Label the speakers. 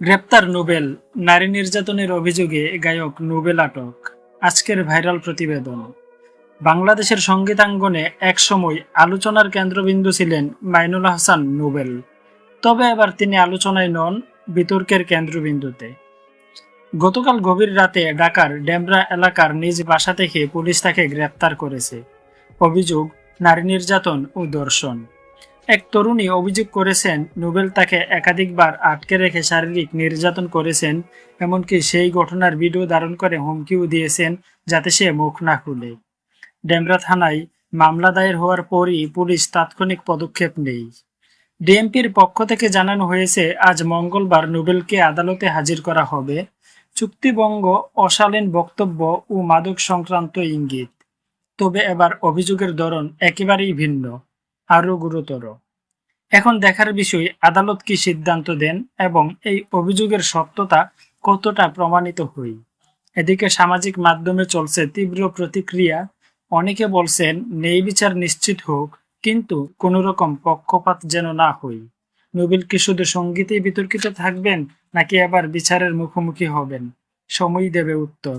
Speaker 1: গ্রেপ্তার নোবেল নারী নির্যাতনের অভিযোগে গায়ক নোবেল আটক। আজকের ভাইরাল প্রতিবেদন। বাংলাদেশের সঙ্গীতাঙ্গনে একসময় আলোচনার কেন্দ্রবিন্দু ছিলেন মাইনুল হাসান নোবেল। তবে এবার তিনি আলোচনায় নন বিতর্কের কেন্দ্রবিন্দুতে। গতকাল গভীর রাতে ঢাকার ডেমরা এলাকার নিজ বাসা থেকে পুলিশ তাকে গ্রেপ্তার করেছে। অভিযোগ, নারী নির্যাতন ও দর্শন। এক তরুণী অভিযোগ করেছেন, নোবেল তাকে একাধিকবার আটকে রেখে শারীরিক নির্যাতন করেছেন, এমনকি সেই ঘটনার ভিডিও ধারণ করে হুমকিও দিয়েছেন যাতে সে মুখ না খুলে। ডেমরা থানায় মামলা দায়ের হওয়ার পরই পুলিশ তাৎক্ষণিক পদক্ষেপ নেই ডিএমপির পক্ষ থেকে জানানো হয়েছে, আজ মঙ্গলবার নোবেলকে আদালতে হাজির করা হবে। চুক্তিবঙ্গ অশালীন বক্তব্য ও মাদক সংক্রান্ত ইঙ্গিত। তবে এবার অভিযোগের ধরন একেবারেই ভিন্ন, আরও গুরুতর। এখন দেখার বিষয়, আদালত কি সিদ্ধান্ত দেন এবং এই অভিযোগের সত্যতা কতটা প্রমাণিত হই? এদিকে সামাজিক মাধ্যমে চলছে তীব্র প্রতিক্রিয়া। অনেকে বলছেন নেই বিচার নিশ্চিত হোক, কিন্তু কোনো রকম পক্ষপাত যেন না হই। নোবেল কি শুধু সঙ্গীতেই বিতর্কিত থাকবেন, নাকি আবার বিচারের মুখোমুখি হবেন? সময় দেবে উত্তর।